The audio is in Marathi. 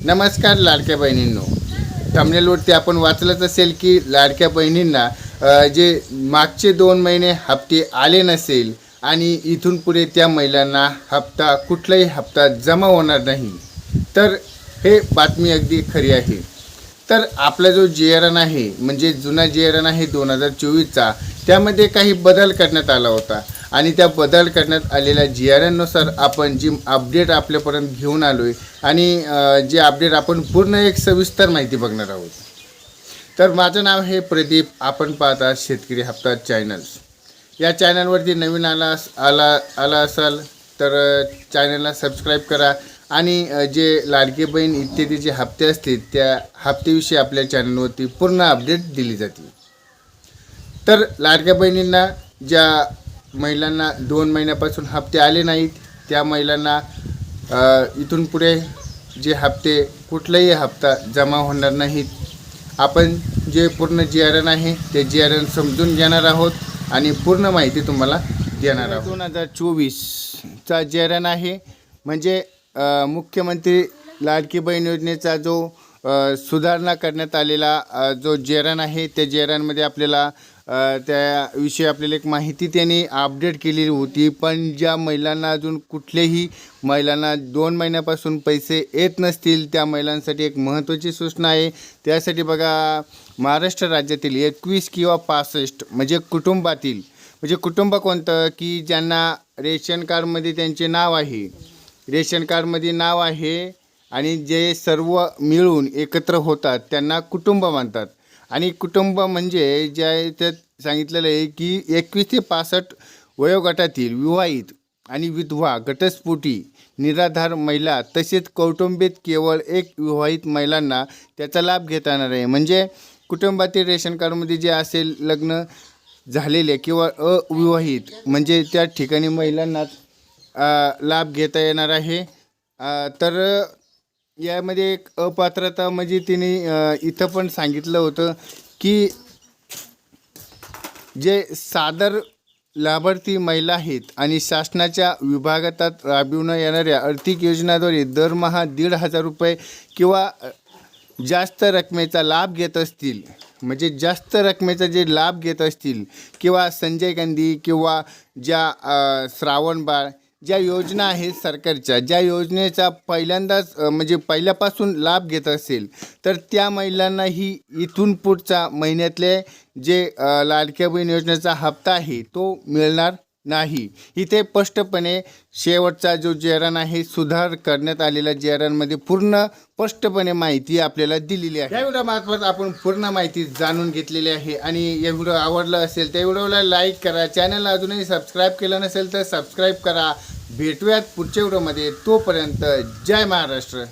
नमस्कार लाडक्या बहिणींनो. थमनेलवरती आपण वाचलंच असेल की लाडक्या बहिणींना जे मागचे दोन महिने हप्ते आले नसेल आणि इथून पुढे त्या महिलांना हप्ता कुठलाही हप्ता जमा होणार नाही. तर हे बातमी अगदी खरी आहे. तर आपला जो जे आर आहे म्हणजे जुना जे आर आहे दोन हजार चोवीसचा त्यामध्ये काही बदल करण्यात आला होता. आणि त्या बदल करण्यात आलेल्या जी आर एननुसार आपण जी अपडेट आपल्यापर्यंत घेऊन आलो आहे आणि जे अपडेट आपण पूर्ण एक सविस्तर माहिती बघणार आहोत. तर माझं नाव आहे प्रदीप. आपण पाहता शेतकरी हप्ता चॅनल्स या चॅनलवरती नवीन आला अस- आला आला असाल तर चॅनलला सबस्क्राईब करा. आणि जे लाडके बहीण इत्यादी जे हप्ते असतील त्या हप्त्याविषयी आपल्या चॅनलवरती पूर्ण अपडेट दिली जाते तर लाडक्या बहिणींना ज्या महिलांना दोन महिन्यापासून हप्ते आले नाहीत त्या महिलांना इथून पुढे जे हप्ते कुठलाही हप्ता जमा होणार नाहीत. आपण जे पूर्ण जी आर एन आहे ते जी आर एन समजून घेणार आहोत आणि पूर्ण माहिती तुम्हाला देणार आहोत. दोन हजार चोवीसचा जी आर एन आहे म्हणजे मुख्यमंत्री लाडकी बहीण योजनेचा जो सुधारणा करण्यात आलेला जो जेरण आहे त्या जेरणमध्ये आपल्याला त्याविषयी आपल्याला एक माहिती त्यांनी अपडेट केलेली होती. पण ज्या महिलांना अजून कुठल्याही महिलांना दोन महिन्यापासून पैसे येत नसतील त्या महिलांसाठी एक महत्त्वाची सूचना आहे. त्यासाठी बघा महाराष्ट्र राज्यातील एकवीस किंवा पासष्ट म्हणजे कुटुंबातील म्हणजे कुटुंब कोणतं? की ज्यांना रेशन कार्डमध्ये त्यांचे नाव आहे. रेशन कार्डमध्ये नाव आहे आणि जे सर्व मिळून एकत्र होतात त्यांना कुटुंब मानतात. आणि कुटुंब म्हणजे ज्या त्यात सांगितलेलं आहे की एकवीस ते पासष्ट वयोगटातील विवाहित आणि विधवा घटस्फोटी निराधार महिला तसेच कौटुंबित केवळ एक विवाहित महिलांना त्याचा लाभ घेता येणार आहे. म्हणजे कुटुंबातील रेशन कार्डमध्ये जे असेल लग्न झालेले किंवा अविवाहित म्हणजे त्या ठिकाणी महिलांनाच लाभ घेता येणार आहे. तर यामध्ये एक अपात्रता म्हणजे तिने इथं पण सांगितलं होतं की जे सादर लाभार्थी महिला आहेत आणि शासनाच्या विभागात राबविण्यात येणाऱ्या आर्थिक योजनाद्वारे दरमहा दीड हजार रुपये किंवा जास्त रकमेचा लाभ घेत असतील म्हणजे जास्त रकमेचा जे लाभ घेत असतील किंवा संजय गांधी किंवा ज्या श्रावणबाळ ज्या योजना आहेत सरकारच्या ज्या योजनेचा पहिल्यांदाच म्हणजे पहिल्यापासून लाभ घेत असेल तर त्या महिलांनाही इथून पुढचा महिन्यातले जे लाडक्या बहीण योजनेचा हप्ता आहे तो मिळणार? नाही. इथे स्पष्टपणे शेवटचा जो जेरण आहे सुधार करण्यात आलेला जेरणमध्ये पूर्ण स्पष्टपणे माहिती आपल्याला दिलेली आहे. या व्हिडिओ मार्फत आपण पूर्ण माहिती जाणून घेतलेली आहे आणि या व्हिडिओ आवडला असेल त्या व्हिडिओला लाईक करा. चॅनलला अजूनही सबस्क्राईब केलं नसेल तर सबस्क्राईब करा. भेटूयात पुढच्या व्हिडिओमध्ये. तोपर्यंत जय महाराष्ट्र.